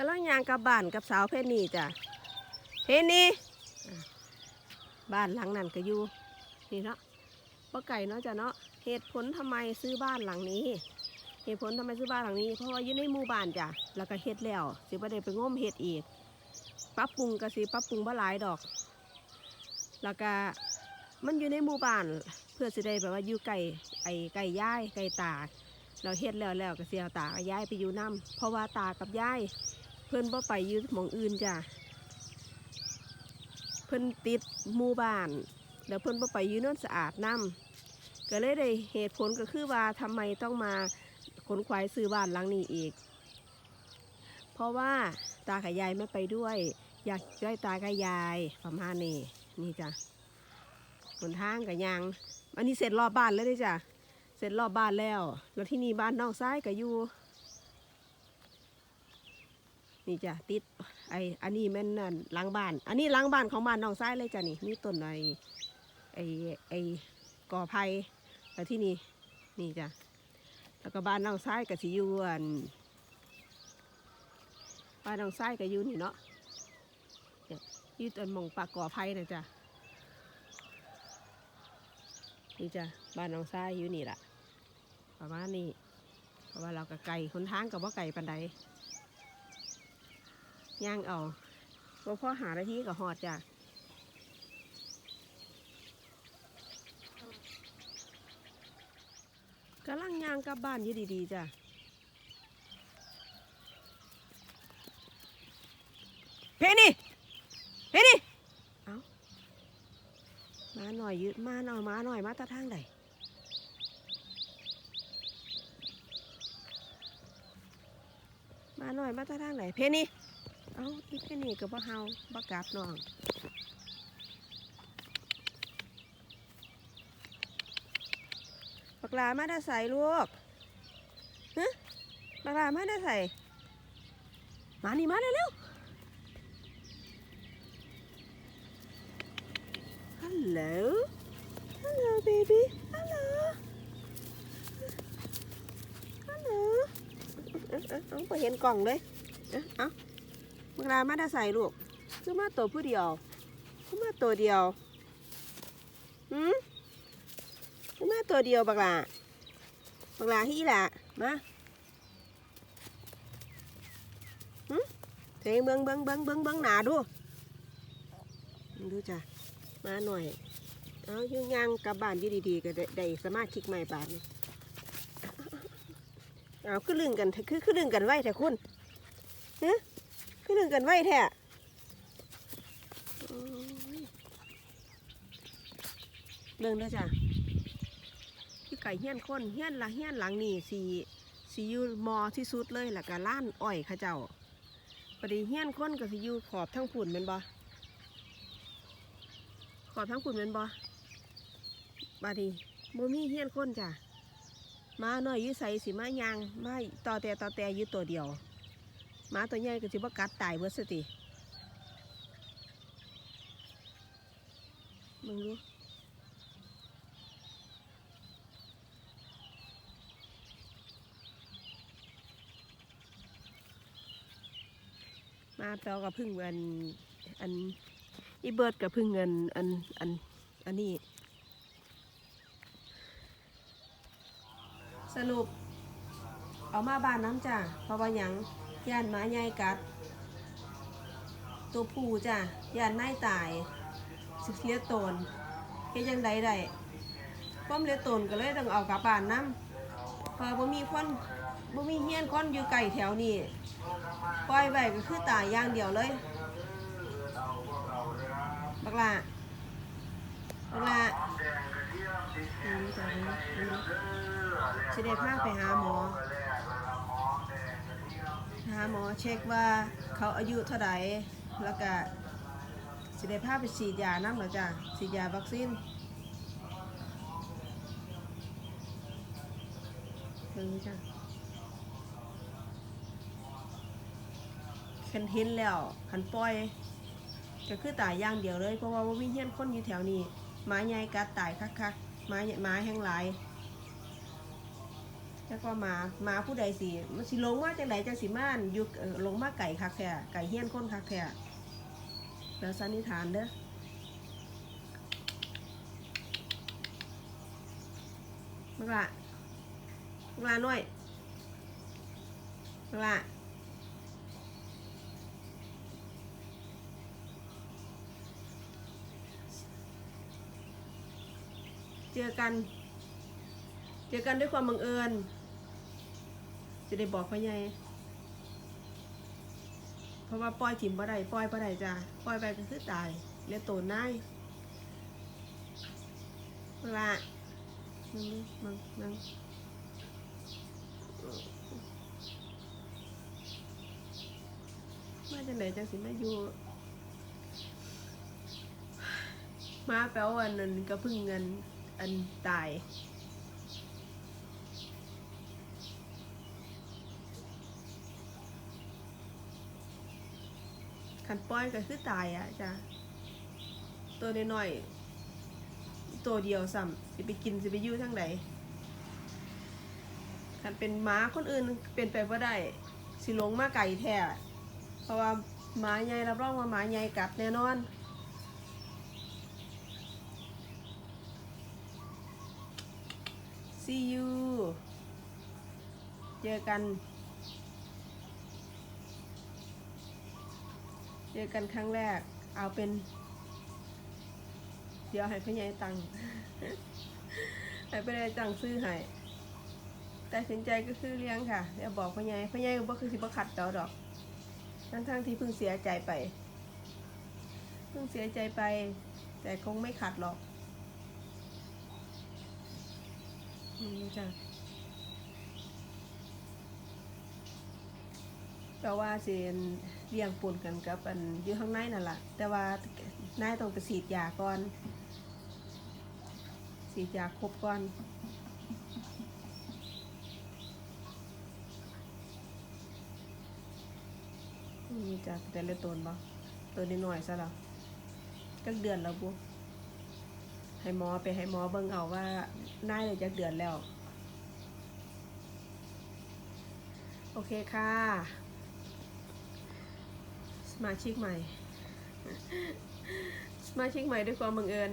กำลังยางกับบ้านกับสาวเพชรนี่จ้ะเพชรนี่บ้านหลังนั้นก็อยู่นี่เนาะป้าไก่เนาะจ้ะเนาะเหตุผลทำไมซื้อบ้านหลังนี้ เหตุผลทำไมซื้อบ้านหลังนี้ เพราะว่าอยู่ในหมู่บ้านจ้ะแล้วก็เฮ็ดแล้วสิบ่ได้ไปง้มเฮ็ดอีกปรับปรุงก็สิปรับปรุงบ่หลายดอก แล้วก็มันอยู่ในหมู่บ้าน เพื่อสิได้แบบว่าอยู่ไก่ไอไก่ย่ายไก่ตาเราเฮ็ดแล้วแล้วก็เสียตากับยายไปอยู่นํเพราะว่าตากับยาย เพิ่นบ่ไปยู่หมองอื่นจ้ะเพิ่นติดหมู่บ้านแล้วเพิ่นบ่ไปยู่โนนสะอาดนํก็เลยได้เหตุผลก็คือว่าทำไมต้องมาขนขวายซื้อบ้านหลังนี้อีก เพราะว่าตากับยายไม่ไปด้วย อยากได้ตากับยายประมาณนี้นี่จ้ะบนทางกับยังอันนี้เสร็จรอบบ้านแล้วด้จ้ะเสร็จรอบบ้านแล้ว แล้วที่นี่บ้านนองซ้ายก็อยู่ นี่จ้ะติดไออันนี้แม่นนั่นหลังบ้าน อันนี้หลังบ้านของบ้านน้องซ้ายเลยจ้ะนี่มีต้นไอไอไอกอไผ่แล้วที่นี่นี่จ้ะแล้วก็บ้านน้องซ้ายก็สิยู่อันบ้านน้องซ้ายก็อยู่นี่เนาะเนี่ยอยืดต้นหมองปากกอไผ่นะจ้ะนี่จ้ะบ้านน้องซ้ายอยู่นี่แหละประมาณนี้เพราะว่าเราก็ไก่คนทางกับว่าไก่ปันใด ย่างเอาเพราะพ่อหาได้ที่กับหอดจ้ะกำลังย่างกลับบ้านอยู่ดีๆจ้ะเพนี่เพนี่มาหน่อยยืดมาหน่อยมาหน่อยมาตาทางใดมาหน่อยมาตาทางไหนเพนี่ เอาอีกแค่นี้กับบ่เฮาบักกลับน้องบักลามาได้ใส่ลูกฮะบักลามาได้ใส่มานี่มาเร็วๆ Hello. Hello, baby. Hello. Hello. เอาเอาเอาไปเห็นกล่องเลย เอา เอาเวลามาได้ใส่ลูกคือมาตัวผู้เดียวคือมาตัวเดียวหืมคือมาตัวเดียวบักลาบักลาฮี่ล่ะมาหืมเทเบิ้งเบิ้งเบิ้งเบิ้งเบิ้งหนาดูดูจ้ะมาหน่อยเอายุ่งยางกับบ้านยู่ดีๆก็ได้ได้สมาชิกใหม่บ้านี่เอาคือลึงกันคือคือลึงกันไว้แท้คุณเฮะคือลึงกันไว้แท้เรื่องเด้อจ้ะพี่ไก่เฮี้ยนคนเฮี้ยนละเฮี้ยนหลังนี่สีสียูมอที่สุดเลยแล้วก็ล้านอ้อยข้าเจ้าพอดีเฮี้ยนคนก็สิอยู่ขอบทั้งฝุ่นแมันบ่ขอบทั้งคุณเป็นบอบาดีบ่มีเฮี้ยนคนจ้ะมาหน่อยยื้อใส่สิมายางมาต่อแต่ต่อแต่อยื้อตัวเดียว หมาตัวใหญ่ก็สิบ่กัดตายเบิดสติมึงดูมาต่อกับพึ่งอันอันอีเบิร์ดกับพึ่งเงินอันอันอันนี้ สรุป เอามาบ้านน้ำจ้ะเพราะว่ายัง ย่านหมาใหญ่กัด ตัวผู้จ้ะย่านนายตาย สิเลียโตนเฮ็ดยังไดได้ป้อมเลียตนก็เลยต้องเอากลับบ้านน้ำเพอบ่มีคนบ่มีเฮียนคนอยู่ไก่แถวนี้ปล่อยไว้ก็คือตายอย่างเดียวเลยบักลาบักลาอืมจ้ะสิได้พาไปหาหมอาหมอเช็คว่าเขาอายุเท่าไหร่แล้วก็สิได้พาไปฉีดยาน้ำเหรอจ้ะฉีดยาวัคซีนเบิ่งจ้ะคันเห็นแล้วคันปล่อย ก็คือตายอย่างเดียวเลย เพราะว่าบ่มีเฮียนคนอยู่แถวนี้หมาใหญ่กัดตายคักๆหมาใหญ่หมาแห้งหลาย แล้วก็มามาผู้ใดสิมันสิลงมาจังไดจังสิม่านอยู่เอ่อลงมาไก่คักแท้ไก่เฮี้ยนคนคักแท้แล้วสันนิษฐานเด้อมักละมักละหน่อยมักละเจอกัน เจอกันด้วยความบังเอิญ จะได้บอกพ่อใหญ่เพราะว่าปล่อยถิ่มบ่ได้ปล่อยบ่ได้จ้ะปล่อยไปก็คือตายเรียกโตนายเวลามึงมึงมึงมาจังไหนจังสิมาอยู่ มาแปลว่าอันนั้นก็เพึ่งเงินอันตาย ขันป้อยก็คือตายอะจ้ะตัวน้อยๆตัวเดียวซ้ำสิไปกินสิไปยู่ทั้งใดขันเป็นม้าคนอื่นเป็นไปว่าได้สิลงมาไก่แท้เพราะว่าหมาใหญ่รับรองว่าหมาใหญ่กัดแน่นอน see you เจอกัน จอกันครั้งแรก เอาเป็น เดี๋ยวให้พ่อใหญ่ตังค์ให้พ่อใหญ่ตังค์ซื้อให้แต่สินใจก็คือเลี้ยงค่ะเดี๋ยวบอกพ่อใหญ่พ่อใหญ่บ่คือสิบ่ขัดต่อดอกทั้งทั้งๆที่เพิ่งเสียใจไป เพิ่งเสียใจไป แต่คงไม่ขัดหรอกอืมจ้ะ ก็ว่าเสิเลี้ยงปนกันกับอันอยู่ข้างในนั่นแหละแต่ว่านายต้องไปฉีดยาก่อนฉีดยาครบก่อนนี่จะแต่ละตนบ่ตัวนิดหน่อยซะแล้วจักเดือนแล้วบุให้หมอไปให้หมอเบิ่งเอาว่านายเลยจักเดือนแล้ว โอเคค่ะ สมาชิกใหม่ สมาชิกใหม่ด้วยความบังเอิญ